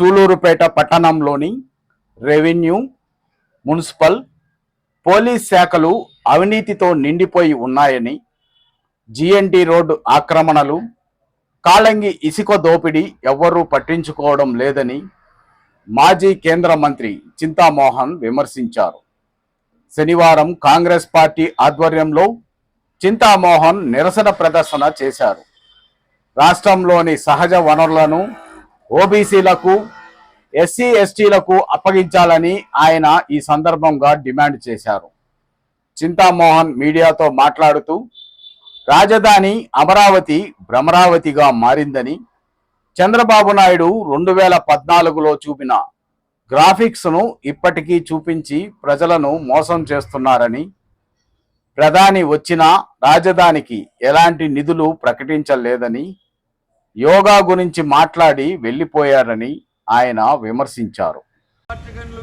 సూలూరుపేట పట్టణంలోని revenue municipal police శాఖలు అవినీతితో నిండిపోయి ఉన్నాయని జిఎన్టీ రోడ్డు ఆక్రమణలు కాళంగి ఇసుక దోపిడీ ఎవ్వరూ పట్టించుకోవడం లేదని మాజీ కేంద్ర మంత్రి చింతామోహన్ విమర్శించారు. శనివారం కాంగ్రెస్ పార్టీ ఆధ్వర్యంలో చింతామోహన్ నిరసన ప్రదర్శన చేశారు. రాష్ట్రంలోని సహజ వనరులను ఓబీసీలకు ఎస్సీ ఎస్టీలకు అప్పగించాలని ఆయన ఈ సందర్భంగా డిమాండ్ చేశారు. చింతామోహన్ మీడియాతో మాట్లాడుతూ రాజధాని అమరావతి భ్రమరావతిగా మారిందని చంద్రబాబు నాయుడు రెండు వేల పద్నాలుగులో చూపిన గ్రాఫిక్స్ను ఇప్పటికీ చూపించి ప్రజలను మోసం చేస్తున్నారని ప్రధాని వచ్చినా రాజధానికి ఎలాంటి నిధులు ప్రకటించలేదని యోగా గురించి మాట్లాడి వెళ్ళిపోయారని ఆయన విమర్శించారు.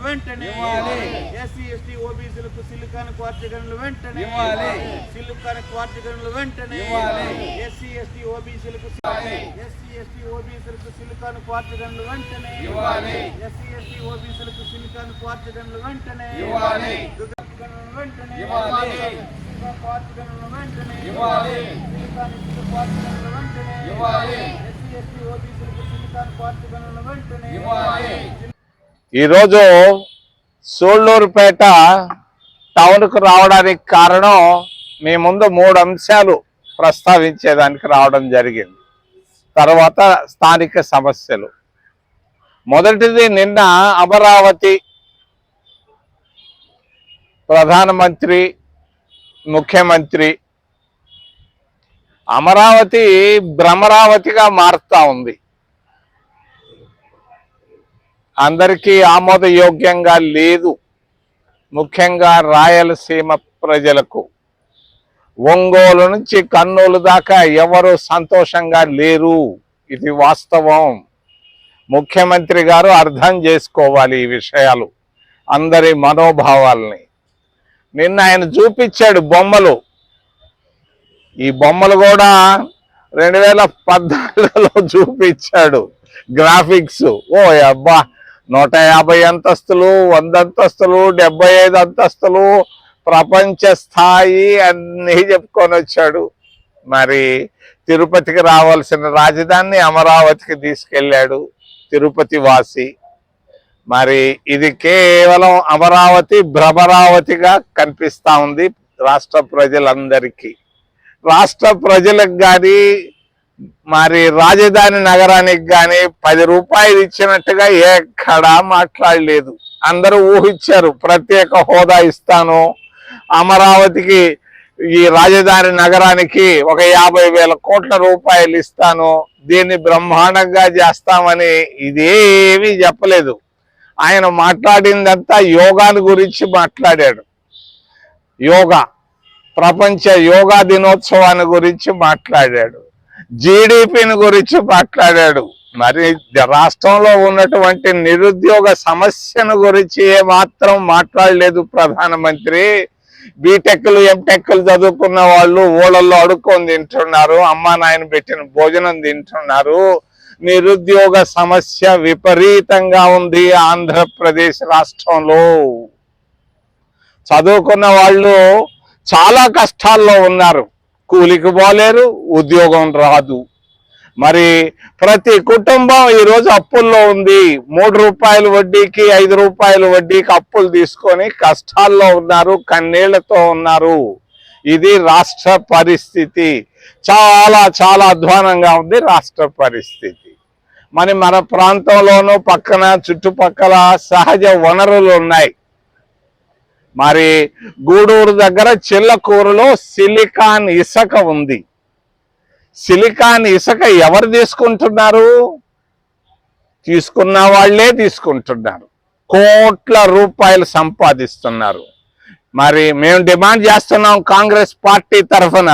వెంటనే ఎస్సీ ఎస్టీ ఓబీసీలకు సిలికాన్ క్వార్టర్గన్లు వెంటనే సిలికాన్ క్వార్టర్గన్లు వెంటనే ఎస్సీ ఎస్టీ ఓబీసీలకు ఎస్సీ ఎస్టీ ఓబీసీలకు సిలికాన్ క్వార్టర్గన్లు వెంటనే ఎస్సీ ఎస్టీ ఓబీసీలకు సిలికాన్ క్వార్టర్గన్లు వెంటనే క్వార్టర్గన్లు వెంటనే వెంటనే ఎస్సీ ఎస్టీ ఓబీసీలకు వెంటనే ఈరోజు సూళ్ళూరుపేట టౌన్కు రావడానికి కారణం మీ ముందు మూడు అంశాలు ప్రస్తావించేదానికి రావడం జరిగింది. తర్వాత స్థానిక సమస్యలు. మొదటిది నిన్న అమరావతి ప్రధానమంత్రి ముఖ్యమంత్రి అమరావతి భ్రమరావతిగా మారుతా ఉంది. అందరికీ ఆమోదయోగ్యంగా లేదు. ముఖ్యంగా రాయలసీమ ప్రజలకు. ఒంగోలు నుంచి కర్నూలు దాకా ఎవరు సంతోషంగా లేరు. ఇది వాస్తవం. ముఖ్యమంత్రి గారు అర్థం చేసుకోవాలి ఈ విషయాలు. అందరి మనోభావాల్ని. నిన్న ఆయన చూపించాడు బొమ్మలు. ఈ బొమ్మలు కూడా రెండు వేల పద్నాలుగులో చూపించాడు గ్రాఫిక్స్. ఓ అబ్బా! నూట యాభై అంతస్తులు వంద అంతస్తులు డెబ్బై ఐదు అంతస్తులు ప్రపంచ స్థాయి అన్నీ చెప్పుకొని వచ్చాడు. మరి తిరుపతికి రావాల్సిన రాజధానిని అమరావతికి తీసుకెళ్ళాడు తిరుపతి వాసి. మరి ఇది కేవలం అమరావతి భ్రమరావతిగా కనిపిస్తా ఉంది రాష్ట్ర ప్రజలందరికీ. రాష్ట్ర ప్రజలకు కానీ మరి రాజధాని నగరానికి కానీ పది రూపాయలు ఇచ్చినట్టుగా ఎక్కడా మాట్లాడలేదు. అందరూ ఊహించారు ప్రత్యేక హోదా ఇస్తాను. అమరావతికి ఈ రాజధాని నగరానికి ఒక యాభై వేల కోట్ల రూపాయలు ఇస్తాను. దీన్ని బ్రహ్మాండంగా చేస్తామని ఇదేమీ చెప్పలేదు. ఆయన మాట్లాడిందంతా యోగాని గురించి మాట్లాడాడు. యోగా. ప్రపంచ యోగా దినోత్సవాన్ని గురించి మాట్లాడాడు. జీడిపిని గురించి మాట్లాడాడు. మరి రాష్ట్రంలో ఉన్నటువంటి నిరుద్యోగ సమస్యను గురించి ఏమాత్రం మాట్లాడలేదు ప్రధానమంత్రి. బీటెక్లు ఎంటెక్లు చదువుకున్న వాళ్ళు ఊళ్ళల్లో అడుక్కొని తింటున్నారు. అమ్మా నాయన పెట్టిన భోజనం తింటున్నారు. నిరుద్యోగ సమస్య విపరీతంగా ఉంది ఆంధ్రప్రదేశ్ రాష్ట్రంలో. చదువుకున్న వాళ్ళు చాలా కష్టాల్లో ఉన్నారు. కూలికి పోలేరు ఉద్యోగం రాదు. మరి ప్రతి కుటుంబం ఈరోజు అప్పుల్లో ఉంది. మూడు రూపాయల వడ్డీకి ఐదు రూపాయల వడ్డీకి అప్పులు తీసుకొని కష్టాల్లో ఉన్నారు కన్నీళ్ళతో ఉన్నారు. ఇది రాష్ట్ర పరిస్థితి. చాలా చాలా అధ్వానంగా ఉంది రాష్ట్ర పరిస్థితి. మరి మన ప్రాంతంలోనూ పక్కన చుట్టుపక్కల సహజ వనరులు ఉన్నాయి. మరి గూడూరు దగ్గర చిల్లకూరులో సిలికాన్ ఇసుక ఉంది. సిలికాన్ ఇసుక ఎవరు తీసుకుంటున్నారు? తీసుకున్న వాళ్ళే తీసుకుంటున్నారు. కోట్ల రూపాయలు సంపాదిస్తున్నారు. మరి మేము డిమాండ్ చేస్తున్నాం కాంగ్రెస్ పార్టీ తరఫున.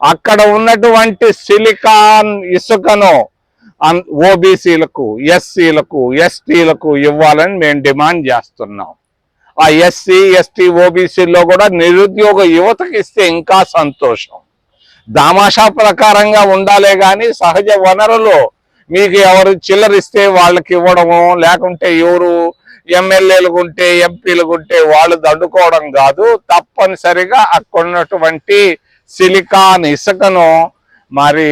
అక్కడ ఉన్నటువంటి సిలికాన్ ఇసుకను ఓబీసీలకు ఎస్సీలకు ఎస్టీలకు ఇవ్వాలని మేము డిమాండ్ చేస్తున్నాం. ఆ ఎస్సీ ఎస్టీ ఓబీసీలో కూడా నిరుద్యోగ యువతకి ఇస్తే ఇంకా సంతోషం. దామాషా ప్రకారంగా ఉండాలే కానీ సహజ వనరులు మీకు ఎవరు చిల్లరిస్తే వాళ్ళకి ఇవ్వడము లేకుంటే ఎవరు ఎమ్మెల్యేలకు ఉంటే ఎంపీలు ఉంటే వాళ్ళు దండుకోవడం కాదు. తప్పనిసరిగా అక్కడున్నటువంటి సిలికాన్ ఇసుకను మరి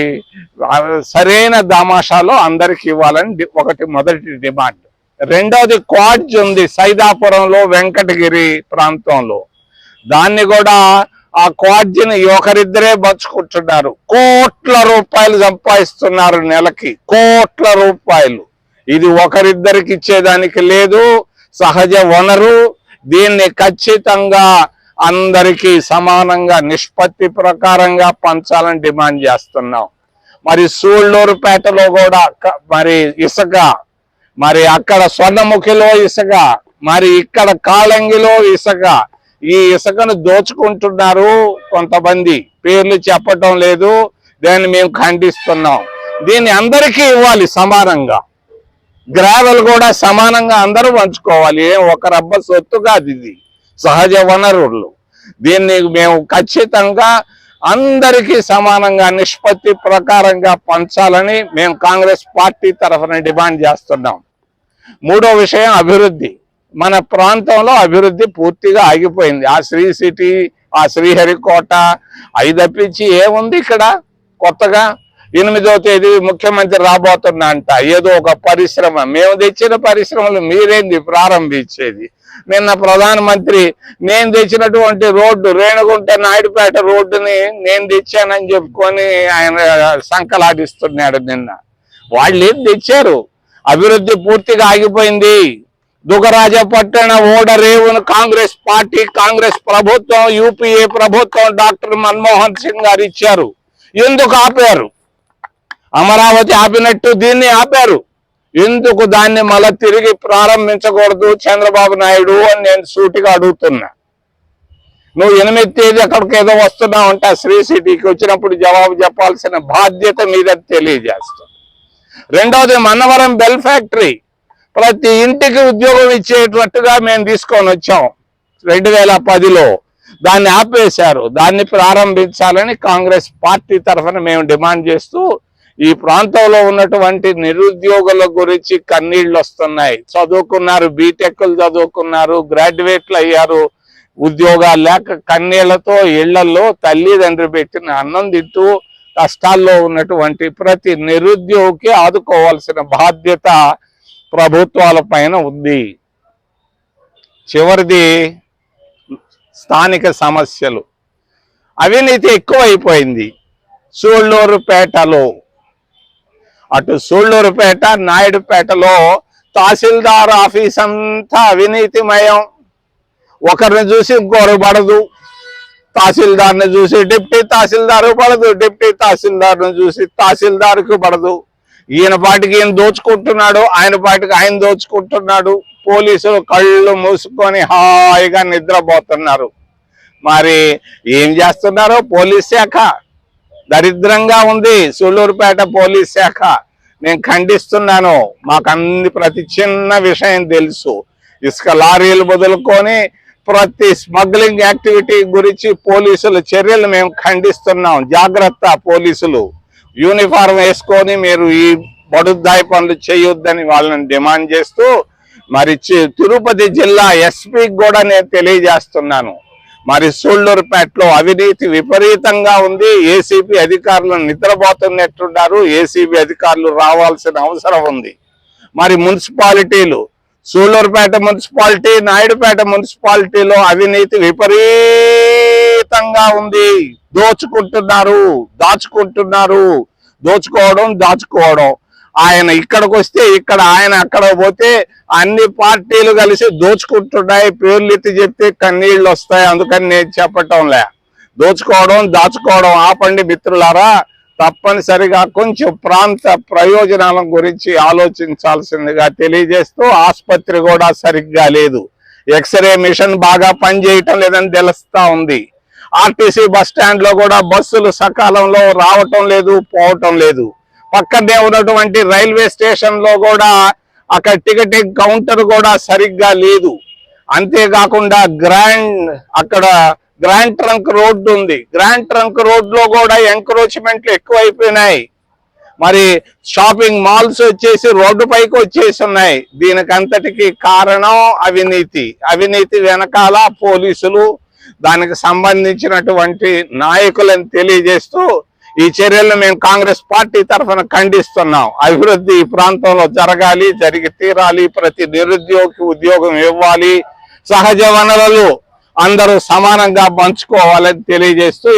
సరైన దామాషాలో అందరికి ఇవ్వాలని ఒకటి మొదటి డిమాండ్. రెండవది క్వాడ్జ్ ఉంది సైదాపురంలో వెంకటగిరి ప్రాంతంలో. దాన్ని కూడా ఆ క్వాడ్జిని ఒకరిద్దరే పంచుకుంటున్నారు. కోట్ల రూపాయలు సంపాదిస్తున్నారు నెలకి. కోట్ల రూపాయలు. ఇది ఒకరిద్దరికి ఇచ్చేదానికి లేదు సహజ వనరు. దీన్ని ఖచ్చితంగా అందరికీ సమానంగా నిష్పత్తి ప్రకారంగా పంచాలని డిమాండ్ చేస్తున్నాం. మరి సూళ్ళూరుపేటలో కూడా మరి ఇసుక మరి అక్కడ స్వర్ణముఖిలో ఇసుక మరి ఇక్కడ కాళంగిలో ఇసుక. ఈ ఇసుకను దోచుకుంటున్నారు కొంతమంది. పేర్లు చెప్పటం లేదు. దాన్ని మేము ఖండిస్తున్నాం. దీన్ని అందరికీ ఇవ్వాలి సమానంగా. గ్రావెల్ కూడా సమానంగా అందరూ పంచుకోవాలి. ఏం ఒక రబ్బ సొత్తు కాదు ఇది. సహజ వనరులు. దీన్ని మేము ఖచ్చితంగా అందరికీ సమానంగా నిష్పత్తి ప్రకారంగా పంచాలని మేము కాంగ్రెస్ పార్టీ తరఫున డిమాండ్ చేస్తున్నాం. మూడో విషయం అభివృద్ధి. మన ప్రాంతంలో అభివృద్ధి పూర్తిగా ఆగిపోయింది. ఆ శ్రీ సిటీ ఆ శ్రీహరికోట అవి తప్పించి ఏముంది ఇక్కడ? కొత్తగా ఎనిమిదో తేదీ ముఖ్యమంత్రి రాబోతున్నా అంట ఏదో ఒక పరిశ్రమ. మేము తెచ్చిన పరిశ్రమలు మీరేంది ప్రారంభించేది? నిన్న ప్రధానమంత్రి నేను తెచ్చినటువంటి రోడ్డు రేణుగుంట నాయుడుపేట రోడ్డుని నేను తెచ్చానని చెప్పుకొని ఆయన సంకలాటిస్తున్నాడు నిన్న. వాళ్ళు ఏం తెచ్చారు? అభివృద్ధి పూర్తిగా ఆగిపోయింది. దుగరాజపట్టణ ఓడరేవును కాంగ్రెస్ పార్టీ కాంగ్రెస్ ప్రభుత్వం యూపీఏ ప్రభుత్వం డాక్టర్ మన్మోహన్ సింగ్ గారు ఇచ్చారు. ఎందుకు ఆపారు? అమరావతి ఆపినట్టు దీన్ని ఆపారు. ఎందుకు దాన్ని మళ్ళా తిరిగి ప్రారంభించకూడదు చంద్రబాబు నాయుడు అని నేను సూటిగా అడుగుతున్నా. నువ్వు ఎనిమిది తేదీ అక్కడికి ఏదో వస్తున్నావు అంటే శ్రీ సిటీకి వచ్చినప్పుడు జవాబు చెప్పాల్సిన బాధ్యత మీద తెలియజేస్తాం రెండవది మన్నవరం బెల్ ఫ్యాక్టరీ. ప్రతి ఇంటికి ఉద్యోగం ఇచ్చేటట్టుగా మేము తీసుకొని వచ్చాం. రెండు వేల పదిలో దాన్ని ఆపేశారు. దాన్ని ప్రారంభించాలని కాంగ్రెస్ పార్టీ తరఫున మేము డిమాండ్ చేస్తూ ఈ ప్రాంతంలో ఉన్నటువంటి నిరుద్యోగుల గురించి కన్నీళ్ళు వస్తున్నాయి. చదువుకున్నారు బీటెక్లు చదువుకున్నారు గ్రాడ్యుయేట్లు అయ్యారు. ఉద్యోగాలు లేక కన్నీళ్ళతో ఇళ్ళలో తల్లిదండ్రి పెట్టిన అన్నం తింటూ కష్టాల్లో ఉన్నటువంటి ప్రతి నిరుద్యోగికి ఆదుకోవాల్సిన బాధ్యత ప్రభుత్వాల పైన ఉంది. చివరిది స్థానిక సమస్యలు. అవినీతి ఎక్కువైపోయింది. సూళ్ళూరుపేటలో. అటు సూళ్ళూరుపేట నాయుడుపేటలో తహసీల్దార్ ఆఫీస్ అంతా అవినీతిమయం. ఒకరిని చూసి ఇంకొకరు పడదు తహసీల్దార్ని చూసి డిప్టీ తహసీల్దార్ పడదు డిప్టీ తహసీల్దార్ని చూసి తహసీల్దార్కు పడదు. ఈయన పాటికి ఈయన దోచుకుంటున్నాడు ఆయన పాటికి ఆయన దోచుకుంటున్నాడు. పోలీసులు కళ్ళు మూసుకొని హాయిగా నిద్రపోతున్నారు. మరి ఏం చేస్తున్నారో పోలీస్ శాఖ? దరిద్రంగా ఉంది సూళ్ళూరుపేట పోలీస్ శాఖ. నేను ఖండిస్తున్నాను మాకు అన్ని ప్రతి చిన్న విషయం తెలుసు. ఇసుక లారీలు వదులుకొని ప్రతి స్మగ్లింగ్ యాక్టివిటీ గురించి పోలీసుల చర్యలు మేము ఖండిస్తున్నాం. జాగ్రత్త పోలీసులు. యూనిఫార్మ్ వేసుకొని మీరు ఈ బడుద్దాయి పనులు చేయొద్దని వాళ్ళని డిమాండ్ చేస్తూ మరి చి- తిరుపతి జిల్లా ఎస్పీకి కూడా నేను తెలియజేస్తున్నాను. మరి సూళ్ళూరుపేటలో అవినీతి విపరీతంగా ఉంది. ఏసీబీ అధికారులు నిద్రపోతున్నట్టున్నారు. ఏసీబీ అధికారులు రావాల్సిన అవసరం ఉంది. మరి మున్సిపాలిటీలు సూళ్ళూరుపేట మున్సిపాలిటీ నాయుడుపేట మున్సిపాలిటీలో అవినీతి విపరీతంగా ఉంది. దోచుకుంటున్నారు దాచుకుంటున్నారు. దోచుకోవడం దాచుకోవడం. ఆయన ఇక్కడికి వస్తే ఇక్కడ ఆయన అక్కడ పోతే అన్ని పార్టీలు కలిసి దోచుకుంటున్నాయి. పేర్లు ఎత్తి చెప్తే కన్నీళ్ళు వస్తాయి. అందుకని నేను చెప్పటంలే. దోచుకోవడం దాచుకోవడం ఆపండి మిత్రులారా. తప్పనిసరిగా కొంచెం ప్రాంత ప్రయోజనాల గురించి ఆలోచించాల్సిందిగా తెలియజేస్తూ ఆసుపత్రి కూడా సరిగ్గా లేదు. ఎక్స్రే మిషన్ బాగా పనిచేయటం లేదని తెలుస్తా ఉంది. ఆర్టీసీ బస్ స్టాండ్లో కూడా బస్సులు సకాలంలో రావటం లేదు పోవటం లేదు. పక్కనే ఉన్నటువంటి రైల్వే స్టేషన్లో కూడా అక్కడ టికెటింగ్ కౌంటర్ కూడా సరిగ్గా లేదు. అంతేకాకుండా గ్రాండ్ అక్కడ గ్రాండ్ ట్రంక్ రోడ్డు ఉంది. గ్రాండ్ ట్రంక్ రోడ్లో కూడా ఎంక్రోచ్మెంట్లు ఎక్కువైపోయినాయి. మరి షాపింగ్ మాల్స్ వచ్చేసి రోడ్డు పైకి వచ్చేసి ఉన్నాయి దీనికంతటికి కారణం అవినీతి. అవినీతి వెనకాల పోలీసులు దానికి సంబంధించినటువంటి నాయకులను తెలియజేస్తూ ఈ చర్యలను మేము కాంగ్రెస్ పార్టీ తరఫున ఖండిస్తున్నాం. అభివృద్ధి ఈ ప్రాంతంలో జరగాలి జరిగి తీరాలి ప్రతి నిరుద్యోగికి ఉద్యోగం ఇవ్వాలి సహజ వనరులు అందరూ సమానంగా పంచుకోవాలని తెలియజేస్తూ